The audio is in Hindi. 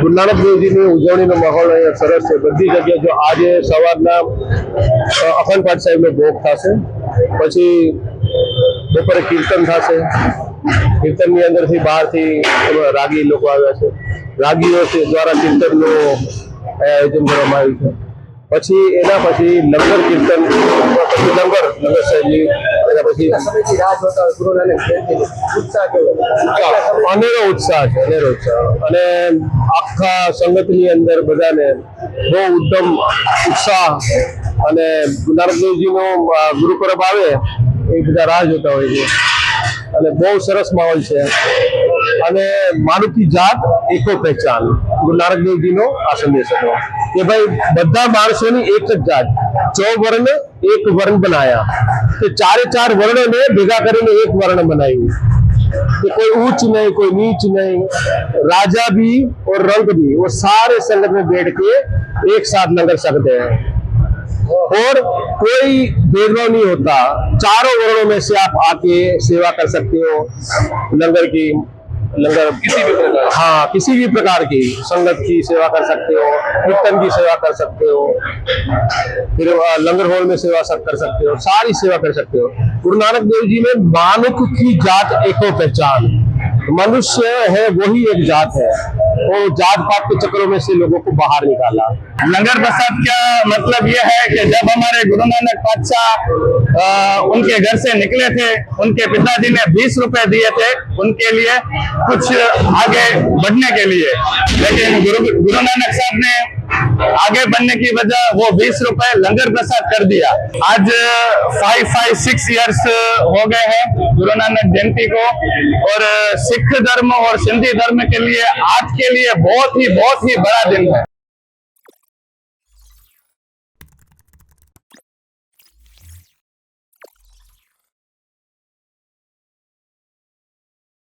ગુરુ નાનક દેવજીની ઉજવણીનો માહોલ અહીંયા સરસ છે. બધી જગ્યાએ જો આજે સવારના અખંડ પાઠ સાહેબનો ભોગ થશે. પછી બપોરે કીર્તન થશે. કીર્તનની અંદરથી બહારથી રાગી લોકો આવ્યા છે. રાગીઓ દ્વારા કીર્તનનું આયોજન કરવામાં આવ્યું છે. પછી એના પછી લંગર કીર્તન પછી લંગર લંગર સાહેબની પછી અનેરો ઉત્સાહ છે અનેરો ઉત્સાહ. અને આખા સંગતની અંદર બધાને બહુ ઉત્તમ ઉત્સાહ અને નાનક દેવજીનો ગુરુ પરબ આવે એ બધા રાહ જોતા હોય છે. અને બહુ સરસ માહોલ છે. અને માનવતી જાત એકો પહેચાન ગુરુ નાનક દેવજીનો આ સંદેશ હતો. કે ભાઈ બધા માણસોની એક જ જાત ચૌ વર્ણ એક વર્ણ બનાયા. કે ચારે ચાર વર્ણને ભેગા કરીને એક વર્ણ બનાવ્યું कि कोई ऊंच नहीं कोई नीच नहीं राजा भी और रंग भी वो सारे संगत में बैठ के एक साथ लंगर सकते हैं और कोई भेदभाव नहीं होता चारों वर्णों में से आप आके सेवा कर सकते हो लंगर की लंगर किसी भी प्रकार हाँ किसी भी प्रकार की। संगत की सेवा कर सकते हो कीर्तन की सेवा कर सकते हो फिर लंगर हॉल में सेवा सब कर सकते हो सारी सेवा कर सकते हो। गुरु नानक देव जी में मानुक की जात एको पहचान। मनुष्य है वही एक जात है। वो जात पात के चक्रों में से लोगों को बाहर निकाला। लंगर प्रसाद का मतलब यह है कि जब हमारे गुरु नानक पातशाह उनके घर से निकले थे, उनके पिताजी ने बीस रुपए दिए थे उनके लिए कुछ आगे बढ़ने के लिए। लेकिन गुरु गुरु नानक साहब ने आगे बढ़ने की वजह वो बीस रुपए लंगर प्रसाद कर दिया। आज फाइव फाइव सिक्स इयर्स हो गए हैं गुरु नानक जयंती को। और सिख धर्म और सिंधी धर्म के लिए आज के लिए बहुत ही बहुत ही बड़ा दिन है।